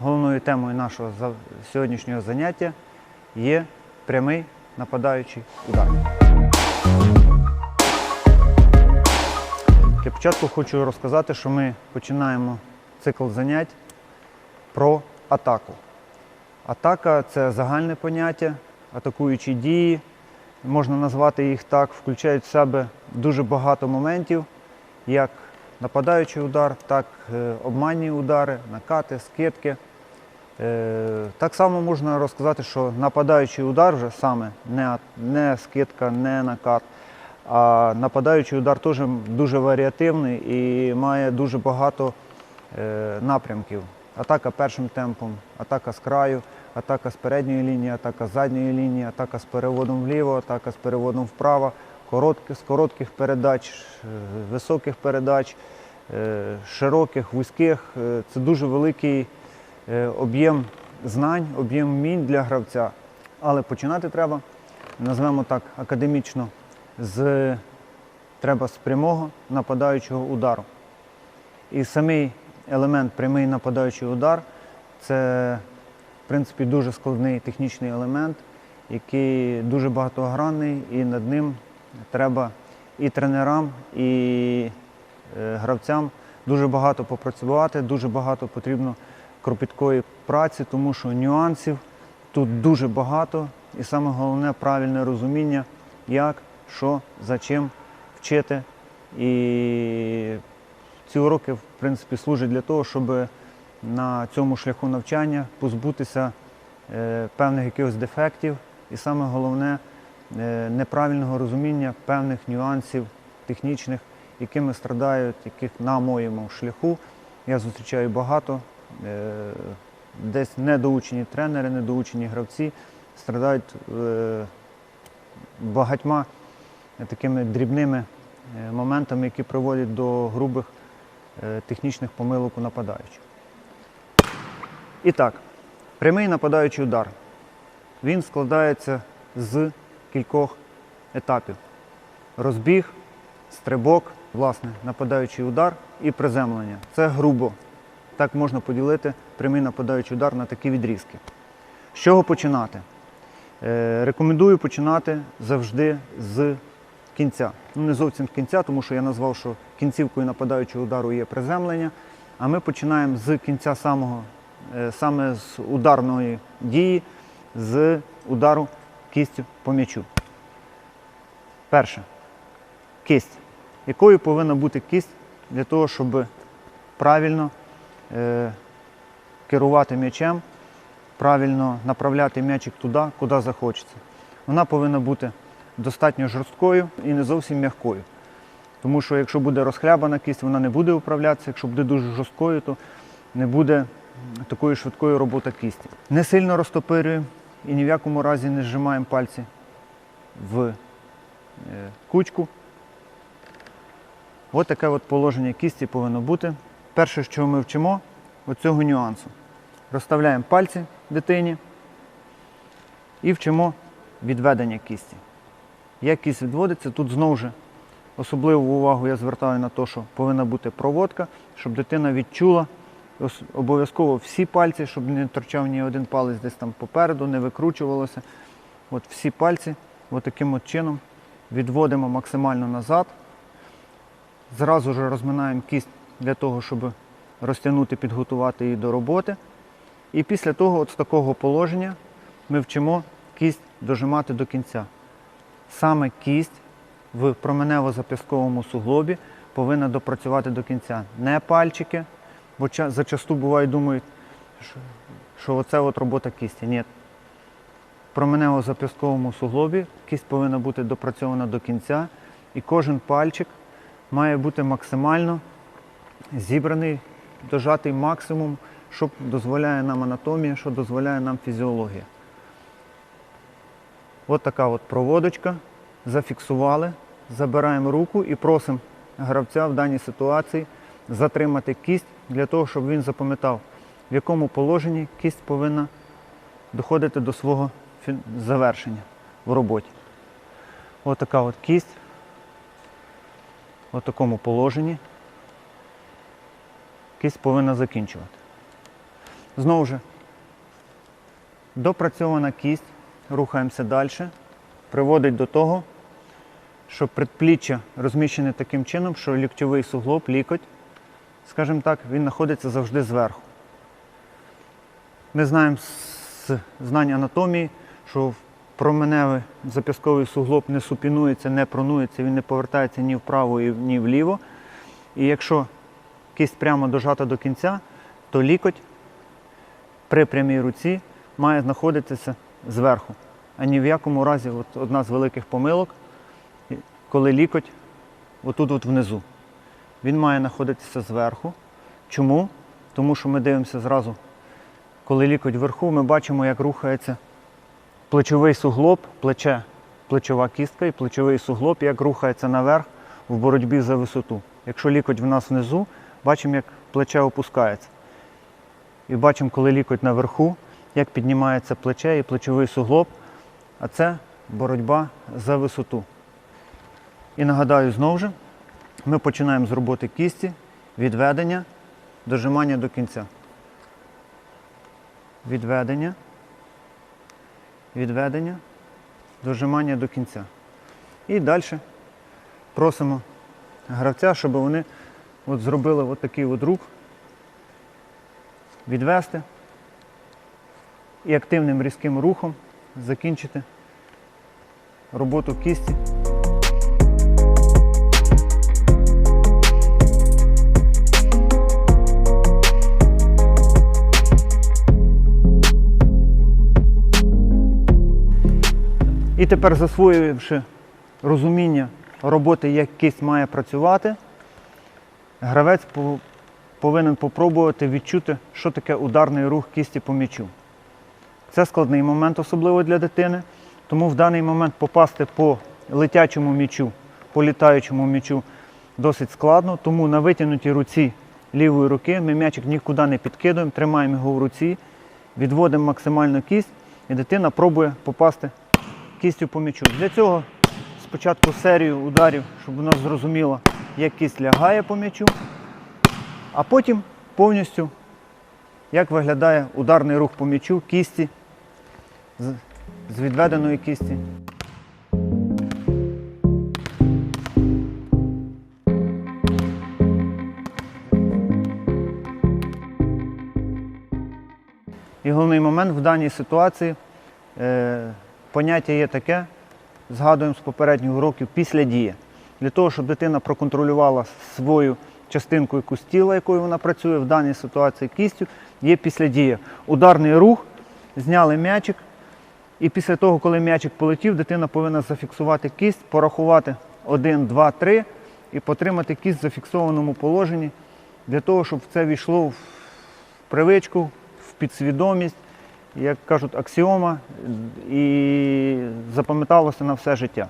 головною темою нашого сьогоднішнього заняття є прямий нападаючий удар. Для початку хочу розказати, що ми починаємо цикл занять про атаку. Атака це загальне поняття, атакуючі дії, можна назвати їх так, включають в себе дуже багато моментів, як нападаючий удар, так е, обманні удари, накати, скидки. Е, Так само можна розказати, що нападаючий удар вже саме не, не скидка, не накат, а нападаючий удар теж дуже варіативний і має дуже багато е, напрямків. Атака першим темпом, атака з краю, атака з передньої лінії, атака з задньої лінії, атака з переводом вліво, атака з переводом вправо, короткі, з коротких передач, е, високих передач, широких, вузьких. Це дуже великий об'єм знань, об'єм вмінь для гравця. Але починати треба, назвемо так академічно, з треба з прямого нападаючого удару. І самий елемент прямий нападаючий удар це, в принципі, дуже складний технічний елемент, який дуже багатогранний, і над ним треба і тренерам, і е, гравцям дуже багато попрацювати, дуже багато потрібно кропіткої праці, тому що нюансів тут дуже багато, і саме головне правильне розуміння, як, що, за чим вчити. І ці уроки, в принципі, служать для того, щоб на цьому шляху навчання позбутися е, певних якихось дефектів, і саме головне е, неправильного розуміння певних нюансів технічних, якими страдають, яких на моєму шляху я зустрічаю багато. Е, Десь недоучені тренери, недоучені гравці страдають е, багатьма такими дрібними е, моментами, які приводять до грубих технічних помилок у нападаючих. І так, прямий нападаючий удар. Він складається з кількох етапів: розбіг, стрибок, власне, нападаючий удар і приземлення. Це грубо. Так можна поділити прямий нападаючий удар на такі відрізки. З чого починати? Е, рекомендую починати завжди з кінця. Ну, не зовсім з кінця, тому що я назвав, що кінцівкою нападаючого удару є приземлення. А ми починаємо з кінця самого, е, саме з ударної дії, з удару кістю по м'ячу. Перше. Кисть. Якою повинна бути кість для того, щоб правильно керувати м'ячем, правильно направляти м'ячик туди, куди захочеться. Вона повинна бути достатньо жорсткою і не зовсім м'якою. Тому що якщо буде розхлябана кість, вона не буде управлятися. Якщо буде дуже жорсткою, то не буде такої швидкої роботи кісті. Не сильно розтопирюємо і ні в якому разі не зжимаємо пальці в е, кучку. Ось таке от положення кісті повинно бути. Перше, що ми вчимо, оцього нюансу. Розставляємо пальці дитині і вчимо відведення кісті. Як кість відводиться, тут знову ж особливу увагу я звертаю на те, що повинна бути проводка, щоб дитина відчула обов'язково всі пальці, щоб не торчав ні один палець десь там попереду, не викручувалося. От всі пальці от таким от чином відводимо максимально назад. Зразу ж розминаємо кість для того, щоб розтягнути, підготувати її до роботи. І після того, от з такого положення, ми вчимо кість дожимати до кінця. Саме кість в променево-зап'язковому суглобі повинна допрацювати до кінця. Не пальчики, бо зачасту бувають думають, що, що оце от робота кісті. Ні. В променево-зап'язковому суглобі кість повинна бути допрацьована до кінця, і кожен пальчик має бути максимально зібраний, дожатий максимум, що дозволяє нам анатомія, що дозволяє нам фізіологія. От така от проводочка. Зафіксували, забираємо руку і просимо гравця в даній ситуації затримати кість для того, щоб він запам'ятав, в якому положенні кість повинна доходити до свого завершення в роботі. Ось така от кість в такому положенні кість повинна закінчувати. Знову ж, допрацьована кість, рухаємося далі, приводить до того, що предпліччя розміщене таким чином, що ліктьовий суглоб, лікоть, скажімо так, він знаходиться завжди зверху. Ми знаємо з знань анатомії, що променевий зап'язковий суглоб не супінується, не пронується, він не повертається ні вправо, ні вліво. І якщо кисть прямо дожата до кінця, то лікоть при прямій руці має знаходитися зверху. А ні в якому разі, от одна з великих помилок, коли лікоть отут от внизу. Він має знаходитися зверху. Чому? Тому що ми дивимося зразу, коли лікоть вверху, ми бачимо, як рухається плечовий суглоб, плече, плечова кістка і плечовий суглоб, як рухається наверх в боротьбі за висоту. Якщо лікоть в нас внизу, бачимо, як плече опускається. І бачимо, коли лікоть наверху, як піднімається плече і плечовий суглоб, а це боротьба за висоту. І нагадаю знову ж, ми починаємо з роботи кісті, відведення, дожимання до кінця. Відведення, відведення, дожимання до кінця. І далі просимо гравця, щоб вони от зробили от такий от рух, відвести і активним різким рухом закінчити роботу кісті. І тепер засвоювавши розуміння роботи, як кисть має працювати, гравець по- повинен попробувати відчути, що таке ударний рух кісті по м'ячу. Це складний момент, особливо для дитини, тому в даний момент попасти по летячому м'ячу, по літаючому м'ячу досить складно, тому на витягнутій руці лівої руки ми м'ячик нікуди не підкидуємо, тримаємо його в руці, відводимо максимально кість, і дитина пробує попасти кістю по м'ячу. Для цього спочатку серію ударів, щоб вона зрозуміла, як кість лягає по м'ячу, а потім повністю, як виглядає ударний рух по м'ячу кісті з, відведеної кісті. І головний момент в даній ситуації е, поняття є таке, згадуємо з попередніх уроків після дії. Для того, щоб дитина проконтролювала свою частинку якусь тіла, якою вона працює в даній ситуації кістю, є після дії. Ударний рух, зняли м'ячик, і після того, коли м'ячик полетів, дитина повинна зафіксувати кість, порахувати 1, 2, 3 і потримати кість в зафіксованому положенні для того, щоб це війшло в привичку, в підсвідомість, як кажуть, аксіома і запам'яталося на все життя.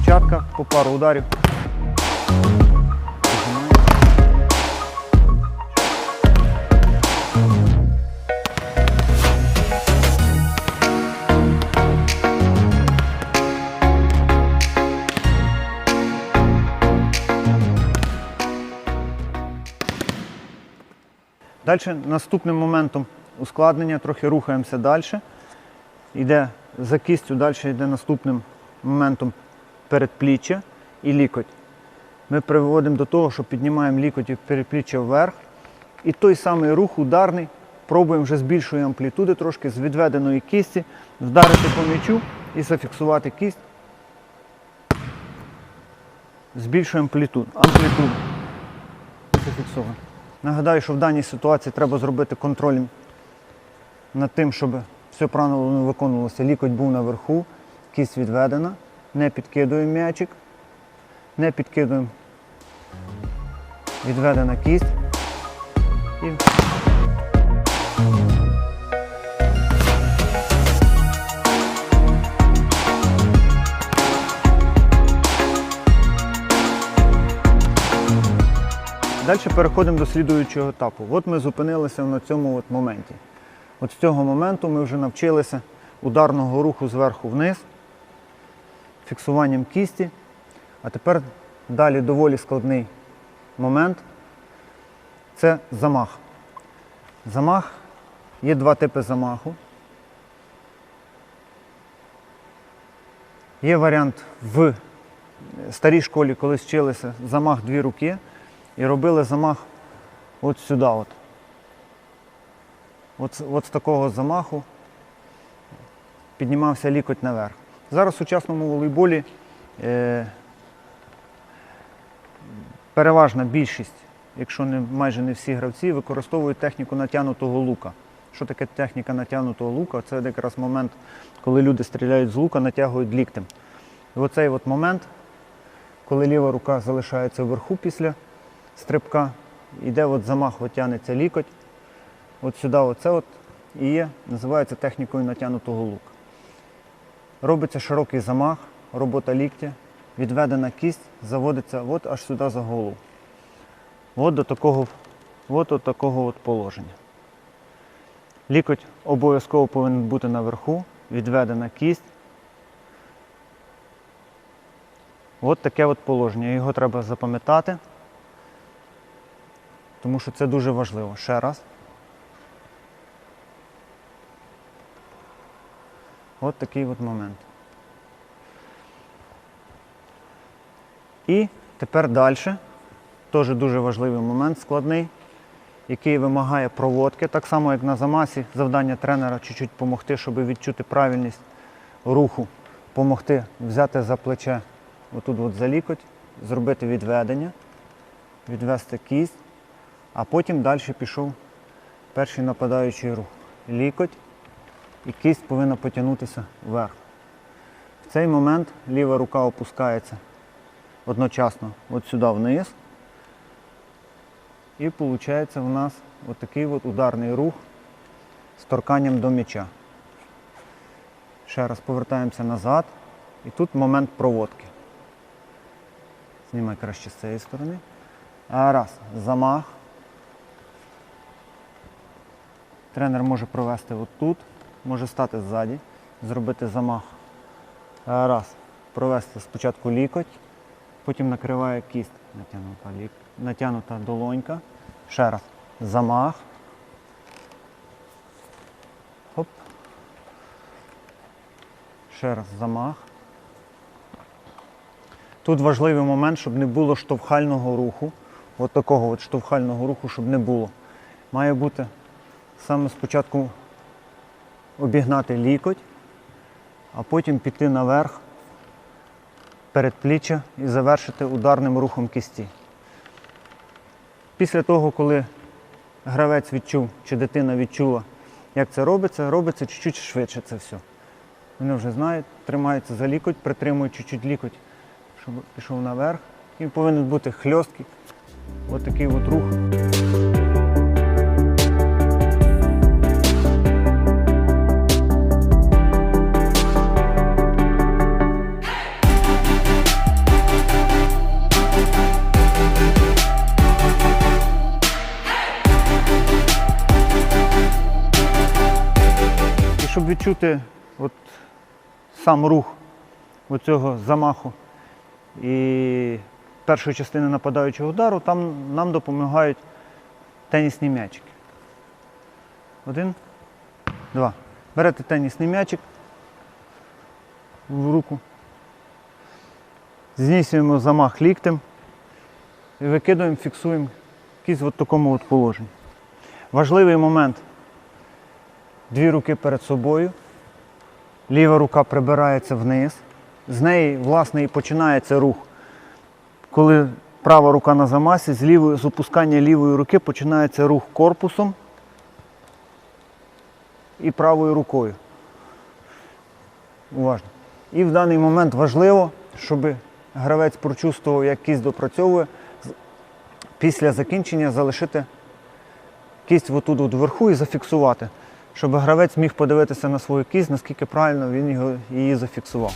Дівчатка по пару ударів. Далі наступним моментом ускладнення, трохи рухаємося далі. Йде за кістю, далі йде наступним моментом передпліччя і лікоть. Ми приводимо до того, що піднімаємо лікоть і передпліччя вверх. І той самий рух ударний, пробуємо вже з більшої амплітуди, трошки з відведеної кісті, вдарити по м'ячу і зафіксувати кість. З більшою амплітуд- амплітудою. Зафіксовано. Нагадаю, що в даній ситуації треба зробити контроль над тим, щоб все правильно виконувалося. Лікоть був наверху, кість відведена, не підкидуємо м'ячик, не підкидуємо відведена кість. І Далі переходимо до слідуючого етапу. От ми зупинилися на цьому от моменті. От з цього моменту ми вже навчилися ударного руху зверху вниз, фіксуванням кісті. А тепер далі доволі складний момент це замах. Замах Є два типи замаху. Є варіант в старій школі, коли вчилися замах дві руки і робили замах от сюди. От. От, от з такого замаху піднімався лікоть наверх. Зараз в сучасному волейболі е, переважна більшість, якщо не майже не всі гравці, використовують техніку натягнутого лука. Що таке техніка натягнутого лука? Це якраз момент, коли люди стріляють з лука, натягують ліктем. І оцей от момент, коли ліва рука залишається вверху після стрибка, йде от замах, тягнеться лікоть. От сюди, оце от і є, називається технікою натягнутого лука. Робиться широкий замах, робота ліктя, відведена кість, заводиться от аж сюди за голову. От до такого, от до такого от положення. Лікоть обов'язково повинен бути наверху, відведена кість. От таке от положення. Його треба запам'ятати, тому що це дуже важливо. Ще раз. От такий от момент. І тепер далі. Теж дуже важливий момент, складний, який вимагає проводки. Так само, як на замасі, завдання тренера чуть-чуть допомогти, щоб відчути правильність руху, допомогти взяти за плече, отут от за лікоть, зробити відведення, відвести кість, а потім далі пішов перший нападаючий рух. Лікоть і кість повинна потягнутися вверх. В цей момент ліва рука опускається одночасно от сюди вниз. І виходить у нас отакий от ударний рух з торканням до м'яча. Ще раз повертаємося назад. І тут момент проводки. Знімай краще з цієї сторони. Раз. Замах. Тренер може провести отут, може стати ззаді, зробити замах. Раз. Провести спочатку лікоть, потім накриває кість, натягнута, лік... натягнута долонька. Ще раз. Замах. Хоп. Ще раз замах. Тут важливий момент, щоб не було штовхального руху. От такого от штовхального руху, щоб не було. Має бути саме спочатку обігнати лікоть, а потім піти наверх передпліччя і завершити ударним рухом кісті. Після того, коли гравець відчув чи дитина відчула, як це робиться, робиться чуть-чуть швидше це все. Вони вже знають, тримаються за лікоть, притримують чуть-чуть лікоть, щоб пішов наверх. І повинен бути хльосткий. Ось такий от рух. Щоб відчути от сам рух оцього замаху і першої частини нападаючого удару, там нам допомагають тенісні м'ячики. Один, два. Берете тенісний м'ячик в руку, знісюємо замах ліктем і викидуємо, фіксуємо кість в такому от положенні. Важливий момент. Дві руки перед собою, ліва рука прибирається вниз. З неї, власне, і починається рух. Коли права рука на замасі, з, лівої, з опускання лівої руки починається рух корпусом і правою рукою. Уважно. І в даний момент важливо, щоб гравець прочувствував, як кість допрацьовує, після закінчення залишити кість отут от вверху і зафіксувати, щоб гравець міг подивитися на свою кість, наскільки правильно він її зафіксував.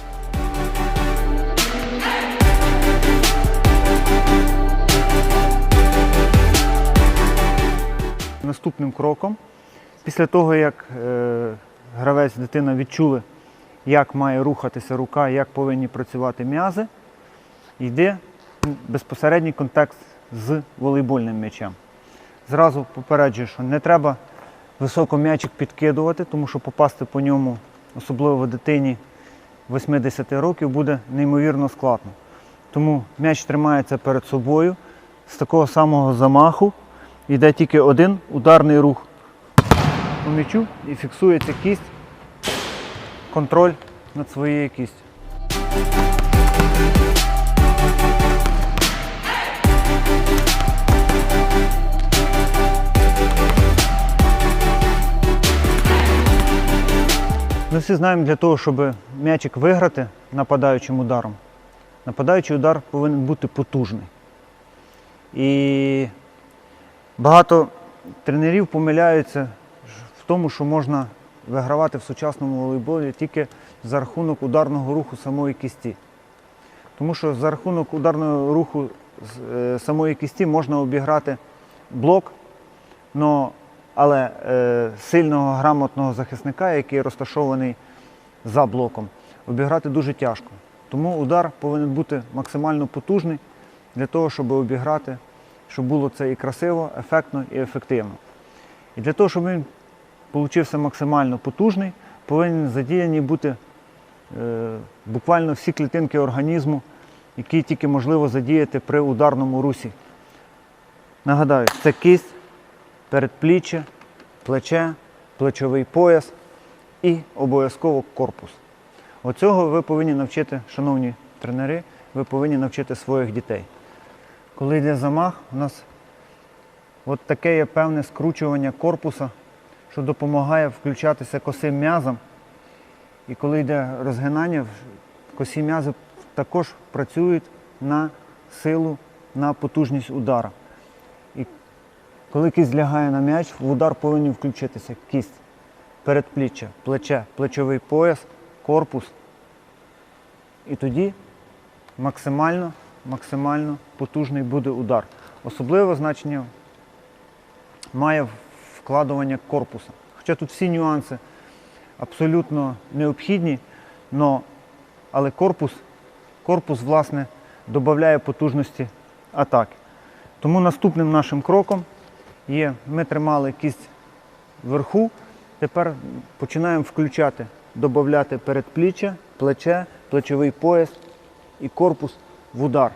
Наступним кроком, після того, як е, гравець, дитина відчули, як має рухатися рука, як повинні працювати м'язи, йде безпосередній контакт з волейбольним м'ячем. Зразу попереджую, що не треба високо м'ячик підкидувати, тому що попасти по ньому, особливо дитині 80 років, буде неймовірно складно. Тому м'яч тримається перед собою з такого самого замаху. Йде тільки один ударний рух по м'ячу і фіксується кість, контроль над своєю кістю. Ми всі знаємо, для того, щоб м'ячик виграти нападаючим ударом, нападаючий удар повинен бути потужний. І багато тренерів помиляються в тому, що можна вигравати в сучасному волейболі тільки за рахунок ударного руху самої кісті. Тому що за рахунок ударного руху е, самої кісті можна обіграти блок, но, але е, сильного грамотного захисника, який розташований за блоком, обіграти дуже тяжко. Тому удар повинен бути максимально потужний для того, щоб обіграти, щоб було це і красиво, ефектно і ефективно. І для того, щоб він получився максимально потужний, повинні задіяні бути е, буквально всі клітинки організму, які тільки можливо задіяти при ударному русі. Нагадаю, це кість, передпліччя, плече, плечовий пояс і обов'язково корпус. Оцього ви повинні навчити, шановні тренери, ви повинні навчити своїх дітей. Коли йде замах, у нас от таке є певне скручування корпуса, що допомагає включатися косим м'язам. І коли йде розгинання, косі м'язи також працюють на силу, на потужність удара. Коли кість лягає на м'яч, в удар повинні включитися кість, передпліччя, плече, плечовий пояс, корпус. І тоді максимально, максимально потужний буде удар. Особливе значення має вкладування корпуса. Хоча тут всі нюанси абсолютно необхідні, но, але корпус, корпус власне, додає потужності атаки. Тому наступним нашим кроком є, ми тримали кість вверху, тепер починаємо включати, додати передпліччя, плече, плечовий пояс і корпус в удар.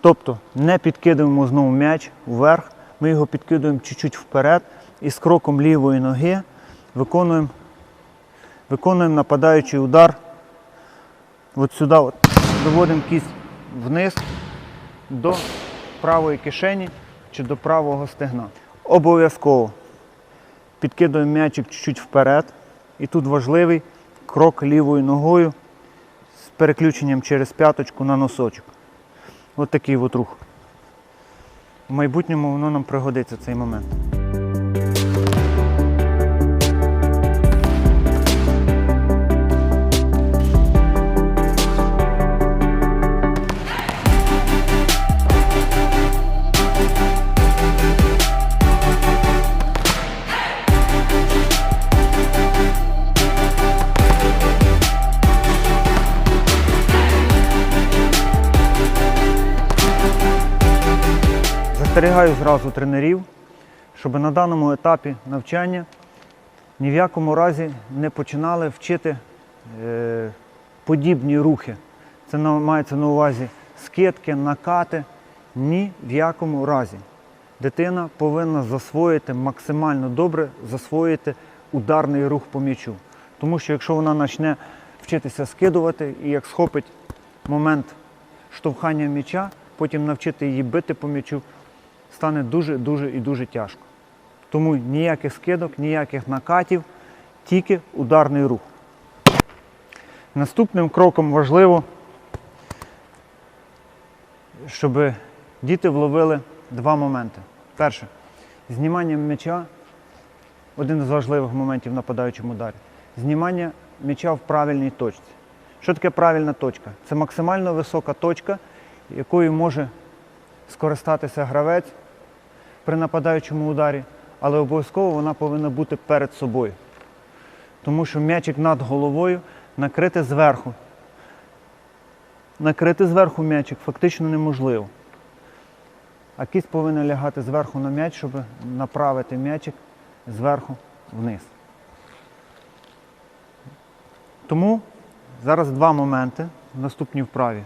Тобто не підкидуємо знову м'яч вверх, ми його підкидуємо чуть-чуть вперед і з кроком лівої ноги виконуємо, виконуємо нападаючий удар. От сюди от, доводимо кість вниз до правої кишені чи до правого стегна. Обов'язково підкидуємо м'ячик чуть-чуть вперед. І тут важливий крок лівою ногою з переключенням через п'яточку на носочок. Ось такий от рух. В майбутньому воно нам пригодиться цей момент. Застерігаю зразу тренерів, щоб на даному етапі навчання ні в якому разі не починали вчити е, подібні рухи. Це мається на увазі скидки, накати. Ні в якому разі. Дитина повинна засвоїти максимально добре засвоїти ударний рух по м'ячу. Тому що якщо вона почне вчитися скидувати і як схопить момент штовхання м'яча, потім навчити її бити по м'ячу, стане дуже-дуже і дуже тяжко. Тому ніяких скидок, ніяких накатів, тільки ударний рух. Наступним кроком важливо, щоб діти вловили два моменти. Перше, знімання м'яча один з важливих моментів в нападаючому ударі. Знімання м'яча в правильній точці. Що таке правильна точка? Це максимально висока точка, якою може скористатися гравець при нападаючому ударі, але обов'язково вона повинна бути перед собою. Тому що м'ячик над головою накрити зверху. Накрити зверху м'ячик фактично неможливо. А кість повинна лягати зверху на м'яч, щоб направити м'ячик зверху вниз. Тому зараз два моменти в наступній вправі,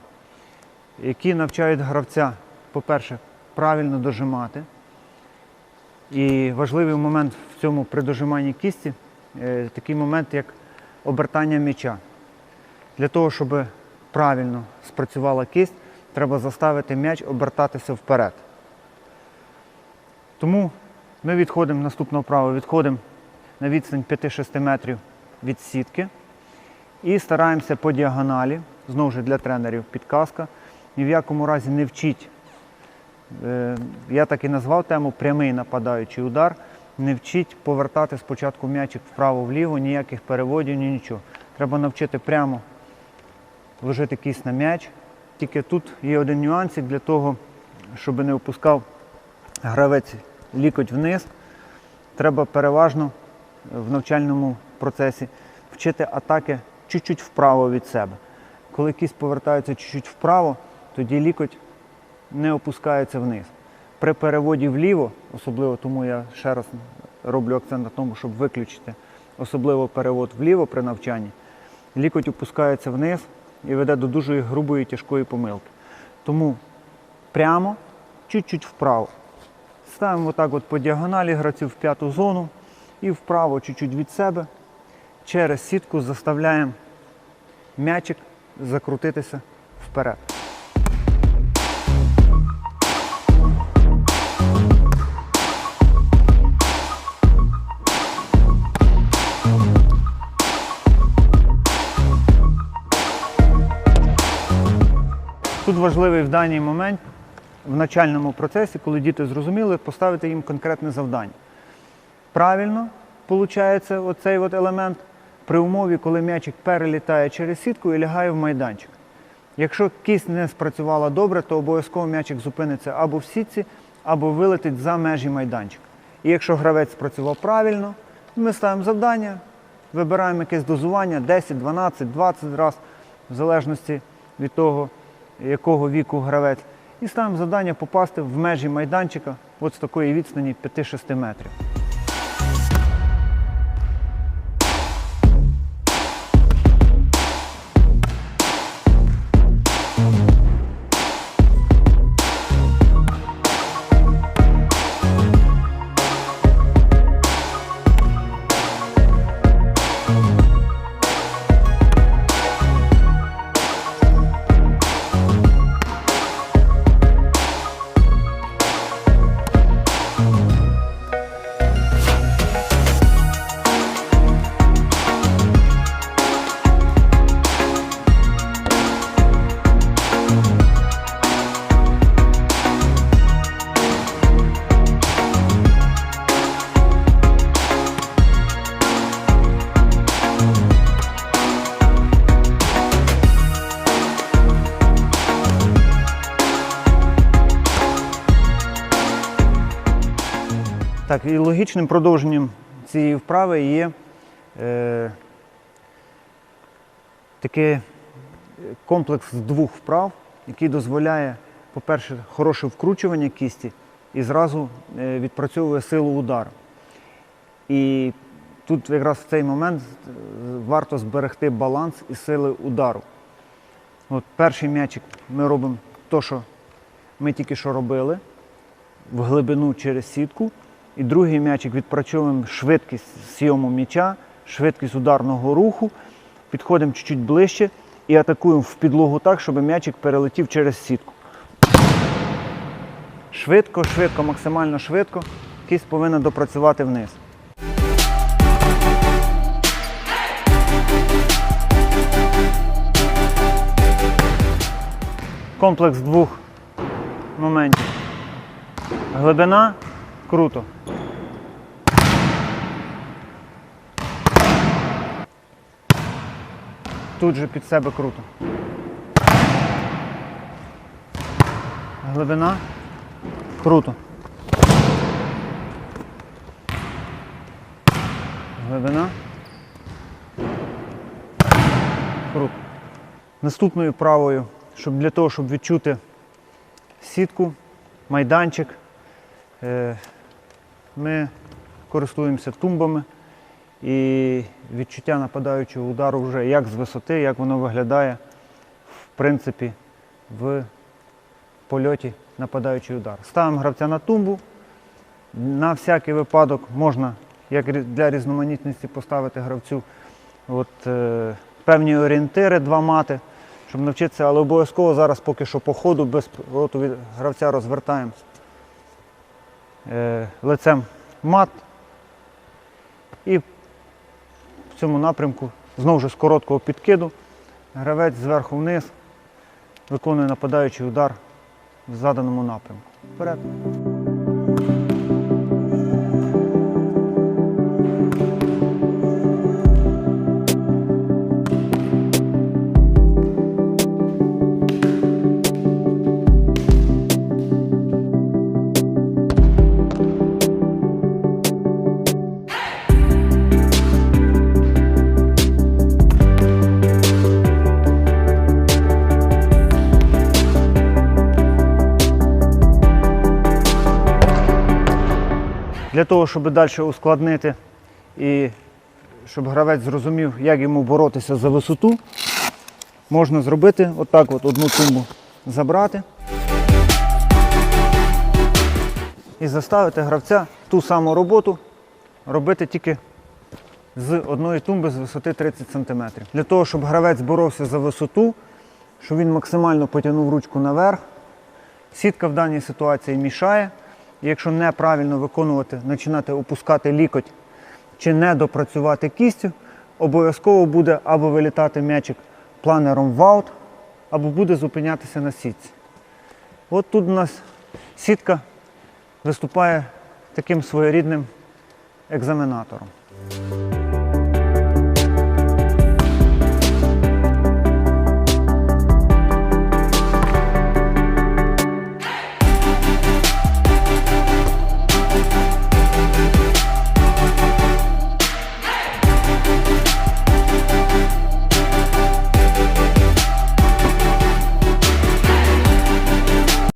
які навчають гравця, по-перше, правильно дожимати. І важливий момент в цьому при дожиманні кісті е, такий момент, як обертання м'яча. Для того, щоб правильно спрацювала кисть, треба заставити м'яч обертатися вперед. Тому ми відходимо наступного вправо, відходимо на відстань 5-6 метрів від сітки і стараємося по діагоналі, знову ж для тренерів підказка. Ні в якому разі не вчіть. Е, Я так і назвав тему прямий нападаючий удар. Не вчіть повертати спочатку м'ячик вправо-вліво, ніяких переводів, ні нічого. Треба навчити прямо ложити кість на м'яч. Тільки тут є один нюансик для того, щоб не опускав гравець лікоть вниз. Треба переважно в навчальному процесі вчити атаки чуть-чуть вправо від себе. Коли кість повертається чуть-чуть вправо, тоді лікоть не опускається вниз. При переводі вліво, особливо тому я ще раз роблю акцент на тому, щоб виключити особливо перевод вліво при навчанні, лікоть опускається вниз і веде до дуже грубої тяжкої помилки. Тому прямо, чуть-чуть вправо. Ставимо отак от по діагоналі гравців в п'яту зону і вправо чуть-чуть від себе. Через сітку заставляємо м'ячик закрутитися вперед. Важливий в даний момент в навчальному процесі, коли діти зрозуміли, поставити їм конкретне завдання. Правильно виходить оцей от елемент при умові, коли м'ячик перелітає через сітку і лягає в майданчик. Якщо кість не спрацювала добре, то обов'язково м'ячик зупиниться або в сітці, або вилетить за межі майданчика. І якщо гравець спрацював правильно, ми ставимо завдання, вибираємо якесь дозування 10, 12, 20 разів, в залежності від того, якого віку гравець. І ставимо завдання попасти в межі майданчика от з такої відстані 5-6 метрів. І логічним продовженням цієї вправи є е, такий комплекс двох вправ, який дозволяє, по-перше, хороше вкручування кісті і зразу е, відпрацьовує силу удару. І тут якраз в цей момент е, варто зберегти баланс і сили удару. От перший м'ячик ми робимо те, що ми тільки що робили, в глибину через сітку. І другий м'ячик відпрацьовуємо швидкість сйому м'яча, швидкість ударного руху, підходимо чуть-чуть ближче і атакуємо в підлогу так, щоб м'ячик перелетів через сітку. Швидко, швидко, максимально швидко. Кість повинна допрацювати вниз. Комплекс двох моментів. Глибина круто. Тут же під себе круто. Глибина. Круто. Глибина. Круто. Наступною правою, щоб для того, щоб відчути сітку, майданчик, е, ми користуємося тумбами. І відчуття нападаючого удару вже як з висоти, як воно виглядає, в принципі, в польоті нападаючий удар. Ставимо гравця на тумбу. На всякий випадок можна, як для різноманітності, поставити гравцю от, е, певні орієнтири, два мати, щоб навчитися, але обов'язково зараз поки що по ходу без від гравця розвертаємо е, лицем мат. І в цьому напрямку знову ж з короткого підкиду гравець зверху вниз виконує нападаючий удар в заданому напрямку. Вперед. Того, щоб далі ускладнити і щоб гравець зрозумів, як йому боротися за висоту, можна зробити отак от одну тумбу забрати і заставити гравця ту саму роботу робити тільки з одної тумби з висоти 30 см. Для того, щоб гравець боровся за висоту, щоб він максимально потягнув ручку наверх, Сітка в даній ситуації мішає. Якщо неправильно виконувати, починати опускати лікоть чи не допрацювати кістю, обов'язково буде або вилітати м'ячик планером в аут, або буде зупинятися на сітці. От тут у нас сітка виступає таким своєрідним екзаменатором.